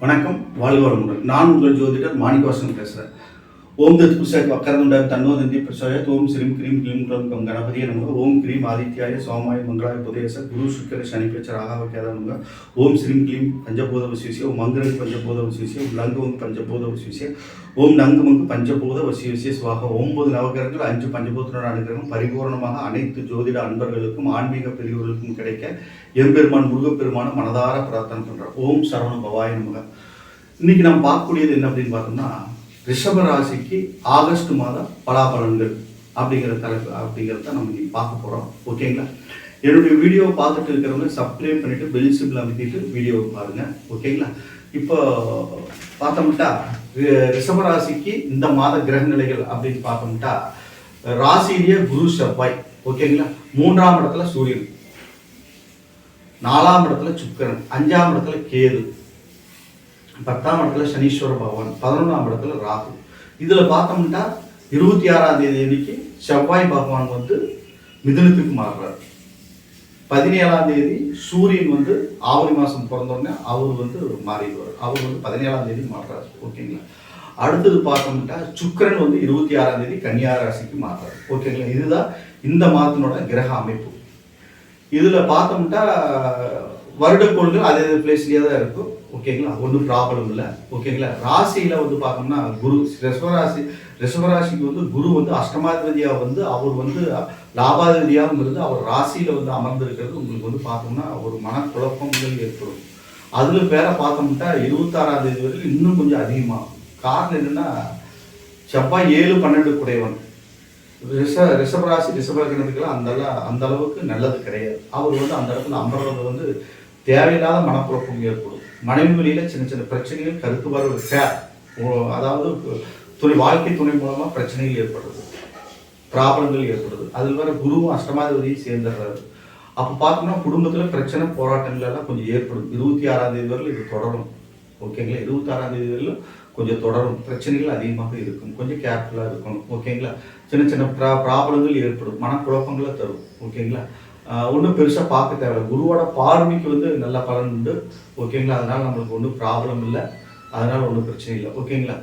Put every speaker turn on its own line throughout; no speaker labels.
வணக்கம் வாழ்க நான் உங்கள் ஜோதிடர் மாணிக்கவாசன் பேசுகிறேன் ஓம் தத் புஷக் வக்கரதுண்ட தன்னோதந்தி பிரசாய ஓம் ஸ்ரீம் கிரீம் க்ளீம் க்ளம் கம் கணபதிய நமக. ஓம் கிரீம் ஆதித்யாய சோமாய மங்களாய புதேச குரு சுக்கர சனி பேச்ச ராகாவக்கியாத நமக. ஓம் ஸ்ரீம் க்ளீம் பஞ்சபூத வசிவிசிய ஓம் மங்கரங் பஞ்சபூத வசிவிசிய ஓம் லங்கு பஞ்சபூத வசிவிசிய ஓம் நங்கு மங்கு பஞ்சபூத வசிவிசிய சுவாக. ஒன்பது நவகிரகங்கள் அஞ்சு பஞ்சபூதனோட அனுகிரகம். பரிபூர்ணமாக அனைத்து ஜோதிட அன்பர்களுக்கும் ஆன்மீக பெரியவர்களுக்கும் கிடைக்க எம்பெருமான் முருகப்பெருமான மனதார பிரார்த்தனை பண்ணுறோம் ஓம் சரவண பவாய நமக. இன்னைக்கு நம்ம பார்க்கக்கூடியது என்ன அப்படின்னு பார்த்தோம்னா ரிஷப ராசிக்கு ஆகஸ்ட் மாதம் பலாபலன்கள் அப்படிங்கிற தலைப்பு அப்படிங்கிறத நம்ம இன்னைக்கு பார்க்க போகிறோம் ஓகேங்களா என்னுடைய வீடியோ பார்த்துட்டு இருக்கிறவங்க சப்ஸ்கிரைப் பண்ணிவிட்டு பெல் சிம்பிள் அமைத்திட்டு வீடியோ பாருங்கள் ஓகேங்களா இப்போ பார்த்தோம்ட்டா ரி- ரிஷப ராசிக்கு இந்த மாத கிரக நிலைகள் அப்படின்னு பார்த்தோம்ட்டா ராசியிலேயே குரு செவ்வாய். ஓகேங்களா மூன்றாம் இடத்துல சூரியன். நாலாம் இடத்துல சுக்கரன். அஞ்சாம் இடத்துல கேது. பத்தாம் இடத்துல சனீஸ்வர பகவான் பதினொன்றாம் இடத்துல ராகு. இதில் பார்த்தோம்னா இருபத்தி ஆறாம் தேதி அன்னைக்கு செவ்வாய் பகவான் வந்து மிதனத்துக்கு மாறுறார். பதினேழாம் தேதி சூரியன் வந்து ஆவணி மாசம் பிறந்தோடனே அவர் வந்து மாறிடுவார். அவர் வந்து பதினேழாம் தேதி மாறுறாரு. ஓகேங்களா? அடுத்தது பார்த்தோம்னா சுக்கிரன் வந்து இருபத்தி ஆறாம் தேதி கன்னியா ராசிக்கு மாறுறாரு. ஓகேங்களா? இதுதான் இந்த மாதத்தினோட கிரக அமைப்பு. இதில் பார்த்தோம்னா வருடக்கோள்கள் அதே பிளேஸ்லேயே தான் இருக்கும். ஓகேங்களா ஒன்றும் ப்ராப்ளம் இல்லை. ஓகேங்களா ராசியில் வந்து பார்த்தோம்னா குரு ரிஷபராசி ரிஷபராசிக்கு வந்து குரு வந்து அஷ்டமாதிபதியாக வந்து அவர் வந்து லாபாதிபதியாகவும் இருந்து அவர் ராசியில் வந்து அமர்ந்திருக்கிறது உங்களுக்கு வந்து பார்த்தோம்னா ஒரு மனக்குழப்பங்கள் ஏற்படும். அதில் பேரை பார்த்தோம்னா இருபத்தாறாம் தேதி வரைக்கும் இன்னும் கொஞ்சம் அதிகமாகும். காரணம் என்னென்னா செவ்வாய் ஏழு பன்னெண்டு குடையவன். ரிஷ ரிஷபராசி ரிஷபரகணத்துக்கெல்லாம் அந்த அந்த அளவுக்கு நல்லது கிடையாது. அவர் வந்து அந்த இடத்துல அமர்றது வந்து தேவையில்லாத மனக்குழப்பம் ஏற்படும். மனைவி வழியில் சின்ன சின்ன பிரச்சனைகள் கருத்து பார்வை ஃபேர் அதாவது துணை வாழ்க்கை துணை மூலமாக பிரச்சனைகள் ஏற்படுறது ப்ராப்ளங்கள் ஏற்படுது. அதில் வர குருவும் அஷ்டமாதிபதியும் சேர்ந்துடுறாரு. அப்போ பார்த்தோம்னா குடும்பத்தில் பிரச்சனை போராட்டங்கள் எல்லாம் கொஞ்சம் ஏற்படும். இருபத்தி ஆறாம் தேதி வரையில் இது தொடரும். ஓகேங்களா? இருபத்தி ஆறாம் தேதி வரையிலும் கொஞ்சம் தொடரும். பிரச்சனைகள் அதிகமாக இருக்கும். கொஞ்சம் கேர்ஃபுல்லாக இருக்கணும். ஓகேங்களா? சின்ன சின்ன ப்ரா ப்ராப்ளங்கள் ஏற்படும். மனக்குழப்பங்களை தரும். ஓகேங்களா? ஒன்றும் பெருசாக பார்க்க தேவையில்ல. குருவோட பார்வைக்கு வந்து நல்ல பலன் உண்டு. ஓகேங்களா அதனால் நம்மளுக்கு ஒன்றும் ப்ராப்ளம் இல்லை. அதனால் ஒன்றும் பிரச்சனை இல்லை. ஓகேங்களா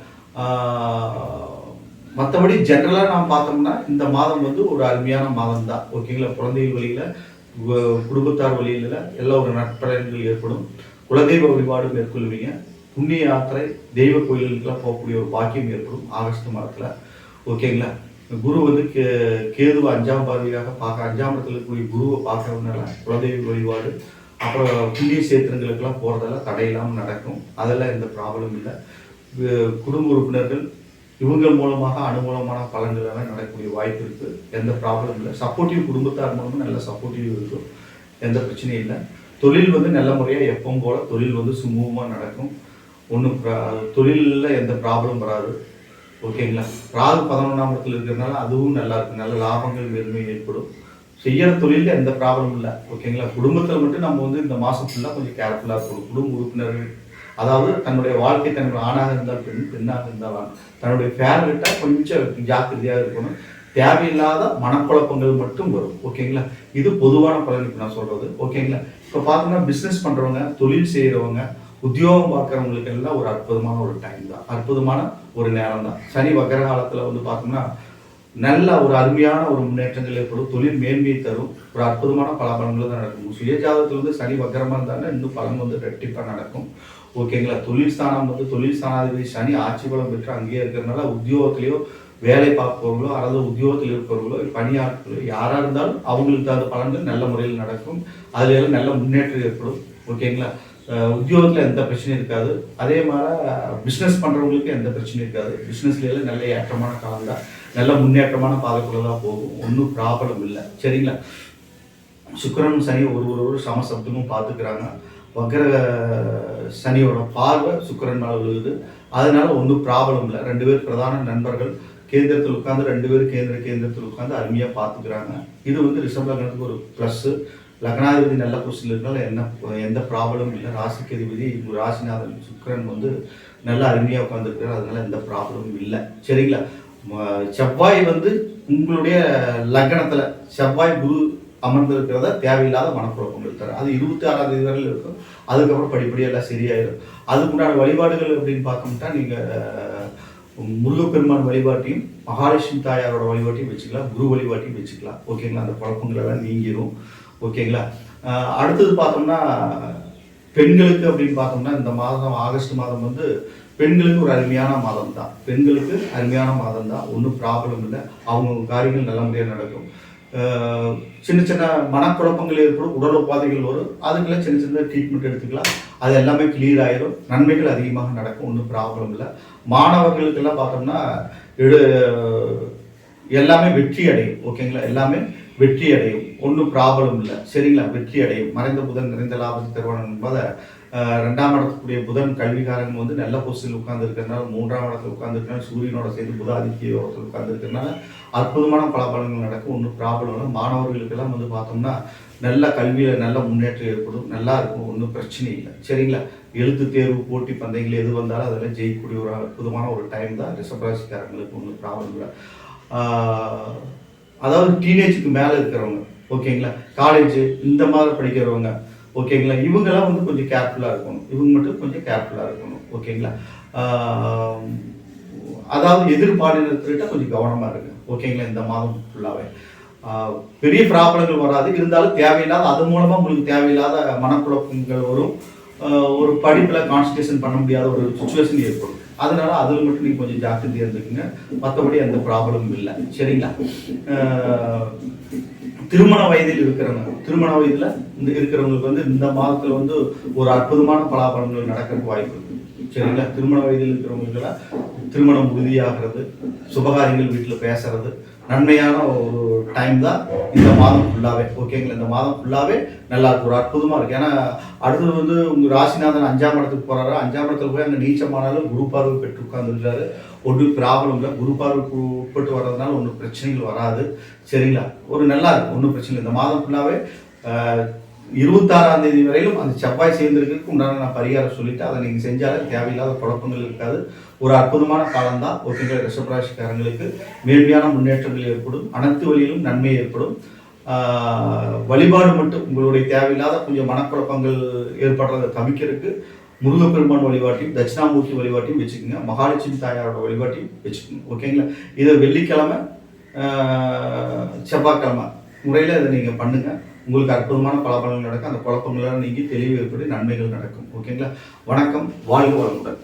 மற்றபடி ஜென்ரலாக நாம் பார்த்தோம்னா இந்த மாதம் வந்து ஒரு அருமையான மாதம் தான் ஓகேங்களா குழந்தைகள் வழியில் குடும்பத்தார் வழியில் எல்லாம் ஒரு நட்பலன்கள் ஏற்படும். குலதெய்வ வழிபாடு மேற்கொள்வீங்க. புண்ணிய யாத்திரை தெய்வ கோயில்களுக்கெல்லாம் போகக்கூடிய ஒரு பாக்கியம் ஏற்படும் ஆகஸ்ட் மாதத்தில். ஓகேங்களா குரு வந்து கே கேதுவை அஞ்சாம் பார்வையாக பார்க்க அஞ்சாம் இடத்துல இருக்கக்கூடிய குருவை பார்க்கறதுனால குலதெய்வ வழிபாடு அப்புறம் புண்ணிய சேத்திரங்களுக்கெல்லாம் போகிறதெல்லாம் தடையில்லாமல் நடக்கும். அதெல்லாம் எந்த ப்ராப்ளம் இல்லை. குடும்ப உறுப்பினர்கள் இவங்க மூலமாக அனுகூலமான பலன்கள் எல்லாம் நடக்கக்கூடிய வாய்ப்பு இருக்குது எந்த ப்ராப்ளம் இல்லை. சப்போர்ட்டிவ் குடும்பத்தார் மூலமும் நல்ல சப்போர்ட்டிவ் இருக்கும். எந்த பிரச்சனையும் இல்லை. தொழில் வந்து நல்ல முறையாக எப்பவும் போல தொழில் வந்து சுமூகமாக நடக்கும். ஒன்றும் தொழிலில் எந்த ப்ராப்ளம் வராது. ஓகேங்களா? ராகு பதினொன்றாம் இடத்துல இருக்கிறதுனால அதுவும் நல்லா இருக்கும் நல்ல லாபங்கள் வெறுமை ஏற்படும். செய்யற தொழிலில் எந்த ப்ராப்ளம் இல்லை. ஓகேங்களா? குடும்பத்தில் மட்டும் நம்ம வந்து இந்த மாதம் ஃபுல்லாக கொஞ்சம் கேர்ஃபுல்லாக இருக்கணும். குடும்ப உறுப்பினர்கள் அதாவது தன்னுடைய வாழ்க்கை தன்னுடைய ஆணாக இருந்தால் பெண் பெண்ணாக இருந்தாலும் தன்னுடைய ஃபேவரட்டை கொஞ்சம் ஜாக்கிரதையாக இருக்கணும். தேவையில்லாத மனக்குழப்பங்கள் மட்டும் வரும். ஓகேங்களா? இது பொதுவான பலன் இப்போ நான் சொல்றது. ஓகேங்களா? இப்போ பார்த்தோம்னா பிஸ்னஸ் பண்றவங்க தொழில் செய்கிறவங்க உத்தியோகம் பார்க்குறவங்களுக்கு எல்லாம் ஒரு அற்புதமான ஒரு டைம் தான். அற்புதமான ஒரு நேரம் தான் சனி வக்கர காலத்தில் வந்து பார்த்தோம்னா நல்ல ஒரு அருமையான ஒரு முன்னேற்றங்கள் ஏற்படும். தொழில் மேன்மையை தரும். ஒரு அற்புதமான பலபலன்கள் தான் நடக்கும். சுய வந்து சனி வக்கரமாக இருந்தாலும் இன்னும் பலன் வந்து ரெட்டிப்பாக நடக்கும். ஓகேங்களா தொழில் ஸ்தானம் வந்து தொழில் ஸ்தானாதிபதி சனி ஆட்சி பலம் பெற்று அங்கேயே இருக்கிறதுனால உத்தியோகத்திலேயோ வேலை பார்ப்பவர்களோ அல்லது உத்தியோகத்தில் இருப்பவர்களோ பணியாளர்களோ யாராக இருந்தாலும் அவங்களுக்கு தகுந்த பலன்கள் நல்ல முறையில் நடக்கும். அதுல எல்லாம் நல்ல முன்னேற்றம் ஏற்படும். ஓகேங்களா உத்தியோகத்தில் எந்த பிரச்சனையும் இருக்காது. அதே மாதிரி பிஸ்னஸ் பண்ணுறவங்களுக்கு எந்த பிரச்சனையும் இருக்காது. பிஸ்னஸ்லாம் நல்ல ஏற்றமான காலம் தான் நல்ல முன்னேற்றமான பாதைக்குள்ளதான் போகும். ஒன்றும் ப்ராப்ளம் இல்லை. சரிங்களா? சுக்கரன் சனி ஒரு ஒரு ஒரு சமசப்தமும் பார்த்துக்கிறாங்க. வக்கர சனியோட பார்வை சுக்கரன் மேலே விழுகுது. அதனால ஒன்றும் ப்ராப்ளம் இல்லை. ரெண்டு பேர் பிரதான நண்பர்கள். கேந்திரத்தில் உட்காந்து ரெண்டு பேரும் கேந்திர கேந்திரத்தில் உட்காந்து அருமையாக பார்த்துக்கிறாங்க. இது வந்து ரிசம்பர் லக்னத்துக்கு ஒரு ப்ளஸ்ஸு லக்னாதிபதி நல்ல பொசிஷன் இருந்தால் என்ன எந்த ப்ராப்ளமும் இல்லை. ராசிக்கு அதிபதி ராசிநாதன் சுக்கிரன் வந்து நல்லா அருமையாக உட்காந்துருக்காரு அதனால எந்த ப்ராப்ளமும் இல்லை. சரிங்களா? செவ்வாய் வந்து உங்களுடைய லக்னத்தில் செவ்வாய் குரு அமர்ந்திருக்கிறத தேவையில்லாத மனக்குழப்பங்கள் தரும் அது இருபத்தி ஆறாம் தேதி வரையில் இருக்கும். அதுக்கப்புறம் படிப்படியெல்லாம் சரியாயிடும் அதுக்குண்டான வழிபாடுகள் அப்படின்னு பார்த்தோம்னா நீங்கள் முருகப்பெருமான் வழிபாட்டையும் மகாலட்சுமி தாயாரோட வழிபாட்டையும் வச்சுக்கலாம். குரு வழிபாட்டையும் வச்சுக்கலாம். ஓகேங்களா? அந்த குழப்பங்கள் எல்லாம் நீங்கிடும் ஓகேங்களா? அடுத்தது பார்த்தோம்னா பெண்களுக்கு அப்படின்னு பார்த்தோம்னா இந்த மாதம் ஆகஸ்ட் மாதம் வந்து பெண்களுக்கு ஒரு அருமையான மாதம் தான் பெண்களுக்கு அருமையான மாதம் தான் ஒன்றும் ப்ராப்ளம் இல்லை. அவங்க காரியங்கள் நல்ல முறையாக நடக்கும். சின்ன சின்ன மனக்குழப்பங்கள் ஏற்படும் உடல் உபாதைகள் வரும். அதுக்கெல்லாம் சின்ன சின்ன ட்ரீட்மெண்ட் எடுத்துக்கலாம். அது எல்லாமே கிளியர் ஆயிரும். நன்மைகள் அதிகமாக நடக்கும். ஒன்றும் ப்ராப்ளம் இல்லை. மாணவர்களுக்கெல்லாம் பார்த்தோம்னா எடு- எல்லாமே வெற்றி அடையும். ஓகேங்களா? எல்லாமே வெற்றி அடையும் ஒன்றும் ப்ராப்ளம் இல்லை. சரிங்களா? வெற்றி அடையும் மறைந்த புதன் நிறைந்த லாபத்தை தருவான் என்பதை ரெண்டாம் இடத்துக்குரிய புதன் கல்விக்காரன் வந்து நல்ல பொசிஷனில் உட்கார்ந்து இருக்கிறதுனால மூன்றாம் இடத்துல உட்கார்ந்து இருக்கிறனால சூரியனோட சேர்ந்து புத ஆதித்ய யோகத்தில் உட்கார்ந்து இருக்கிறதுனால அற்புதமான பலாபலங்கள் நடக்கும். ஒன்றும் ப்ராப்ளம் இல்லை. மாணவர்களுக்கெல்லாம் வந்து பார்த்தோம்னா நல்ல கல்வியில் நல்ல முன்னேற்றம் ஏற்படும். நல்லா இருக்கும். ஒன்றும் பிரச்சனை இல்லை. சரிங்களா? எழுத்து தேர்வு போட்டி பந்தயங்கள் எது வந்தாலும் அதெல்லாம் ஜெயிக்கக்கூடிய ஒரு அற்புதமான ஒரு டைம் தான் ரிஷபராசிக்காரங்களுக்கு ஒன்றும் ப்ராப்ளம் இல்லை. அதாவது டீனேஜுக்கு மேலே இருக்கிறவங்க ஓகேங்களா காலேஜ் இந்த மாதிரி படிக்கிறவங்க ஓகேங்களா இவங்கெல்லாம் வந்து கொஞ்சம் கேர்ஃபுல்லாக இருக்கணும். இவங்க மட்டும் கொஞ்சம் கேர்ஃபுல்லாக இருக்கணும் ஓகேங்களா அதாவது எதிர்பாலினத்திட்ட கொஞ்சம் கவனமாக இருங்க ஓகேங்களா இந்த மாதம் ஃபுல்லாகவே பெரிய ப்ராப்ளங்கள் வராது. இருந்தாலும் தேவையில்லாத அது மூலமாக உங்களுக்கு தேவையில்லாத மனக்குழப்பங்கள் வரும். ஒரு படிப்பில் கான்சன்ட்ரேஷன் பண்ண முடியாத ஒரு சுச்சுவேஷன் ஏற்படும். அதனால அதில் மட்டும் நீங்கள் கொஞ்சம் ஜாக்கிரதையாக இருந்துக்குங்க. மற்றபடி அந்த ப்ராப்ளமும் இல்லை. சரிங்களா? ஆஹ் திருமண வயதில் இருக்கிறவங்க திருமண வயதில் இந்த இருக்கிறவங்களுக்கு வந்து இந்த மாதத்தில் வந்து ஒரு அற்புதமான பலாபலங்கள் நடக்கிறதுக்கு வாய்ப்பு இருக்கு. சரிங்களா? திருமண வயதில் இருக்கிறவங்களுக்கெல்லாம் திருமணம் உறுதியாகிறது சுபகாரியங்கள் வீட்டில் பேசுறது. நன்மையான ஒரு டைம் தான் இந்த மாதம் ஃபுல்லாகவே ஓகேங்களா இந்த மாதம் ஃபுல்லாகவே நல்லா இருக்கும் ஒரு அற்புதமாக இருக்கு. ஏன்னா அடுத்தது வந்து உங்கள் ராசிநாதன் அஞ்சாம் இடத்துக்கு போகிறாரு அஞ்சாம் இடத்துல போய் அங்கே நீச்சமானாலும் குரு பார்வை பெற்று உட்காந்துருக்காரு ஒன்றும் ப்ராப்ளம் இல்லை குரு பார்வைக்கு உட்பட்டு வர்றதுனால ஒன்றும் பிரச்சனைகள் வராது. சரிங்களா? ஒரு நல்லா இருக்கும் ஒன்றும் பிரச்சனை இல்லை. இந்த மாதம் ஃபுல்லாகவே இருபத்தாறாம் தேதி வரையிலும் அந்த செவ்வாய் சேர்ந்திருக்கிறதுக்கு உண்டான நான் பரிகாரம் சொல்லிவிட்டு அதை நீங்கள் செஞ்சாலே தேவையில்லாத குழப்பங்கள் இருக்காது. ஒரு அற்புதமான காலம்தான். ஓகேங்களா ரிஷபராசிக்காரங்களுக்கு மேன்மையான முன்னேற்றங்கள் ஏற்படும். அனைத்து வழியிலும் நன்மை ஏற்படும். வழிபாடு மட்டும் உங்களுடைய தேவையில்லாத கொஞ்சம் மனக்குழப்பங்கள் ஏற்படுறதை தவிக்கிறதுக்கு முருகப்பெருமான் வழிபாட்டையும் தட்சிணாமூர்த்தி வழிபாட்டையும் வச்சுக்கோங்க. மகாலட்சுமி தாயாரோட வழிபாட்டையும் வச்சுக்கோங்க. ஓகேங்களா இதை வெள்ளிக்கிழமை செவ்வாய்க்கிழமை. முறையில் இதை நீங்கள் பண்ணுங்கள் உங்களுக்கு அற்புதமான பலாபலங்கள் நடக்கும். அந்த குழப்பங்களால் நீங்கள் தெளிவு ஏற்பட்டு நன்மைகள் நடக்கும். ஓகேங்களா வணக்கம். வாழ்க வளமுடன்.